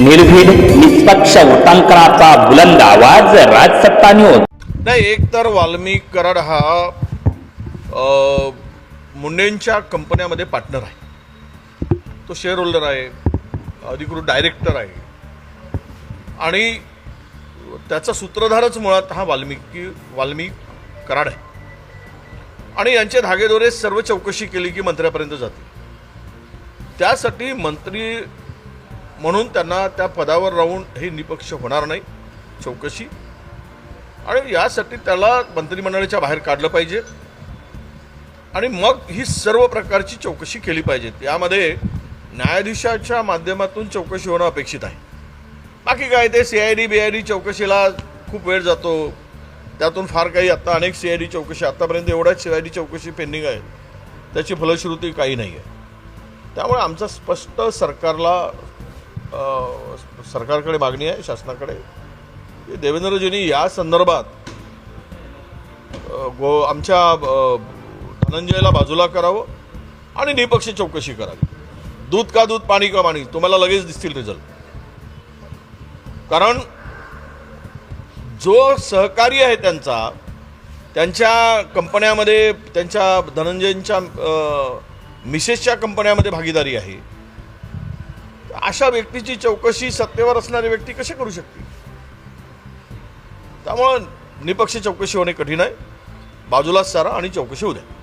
निर्भीड निष्पक्ष वृत्तांकनाचा बुलंद आवाज राजसत्ता न्यूज नाही एक तर वाल्मिक कराड हा मुंडेंच्या कंपन्यामध्ये पार्टनर आहे. तो शेअर होल्डर आहे अधिकृत डायरेक्टर आहे. आणि त्याचा सूत्रधारच मुळात हा वाल्मिकी वाल्मिक कराड आहे. आणि यांचे धागेदोरे सर्व चौकशी केली की मंत्र्यापर्यंत जाते त्यासाठी मंत्री म्हणून त्यांना त्या पदावर राहून हे निपक्ष होणार नाही चौकशी. आणि यासाठी त्याला मंत्रिमंडळाच्या बाहेर काढलं पाहिजे. आणि मग ही सर्व प्रकारची चौकशी केली पाहिजे. यामध्ये न्यायाधीशाच्या माध्यमातून चौकशी होणं अपेक्षित आहे. बाकी काय ते C I D B I D चौकशीला खूप वेळ जातो. त्यातून फार काही आता अनेक सी आय डी चौकशी आत्तापर्यंत एवढ्याच सी आय डी चौकशी पेंडिंग आहे त्याची फलश्रुती काही नाही आहे त्यामुळे आमचा स्पष्ट सरकारला सरकारकडे मागणी आहे शासनाकडे. की देवेंद्रजींनी या संदर्भात गो आमच्या धनंजयला बाजूला करावं आणि निपक्ष चौकशी करावी. दूध का दूध पाणी का पाणी तुम्हाला लगेच दिसतील रिझल्ट कारण जो सहकारी आहे त्यांचा त्यांच्या कंपन्यामध्ये त्यांच्या धनंजयंच्या मिसेसच्या कंपन्यामध्ये भागीदारी आहे. अशा व्यक्तीची चौकशी सत्तेवर असणारी व्यक्ती कशी करू शकते त्यामुळं निपक्ष चौकशी होणे कठीण आहे. बाजूलाच सारा आणि चौकशी होऊ द्या.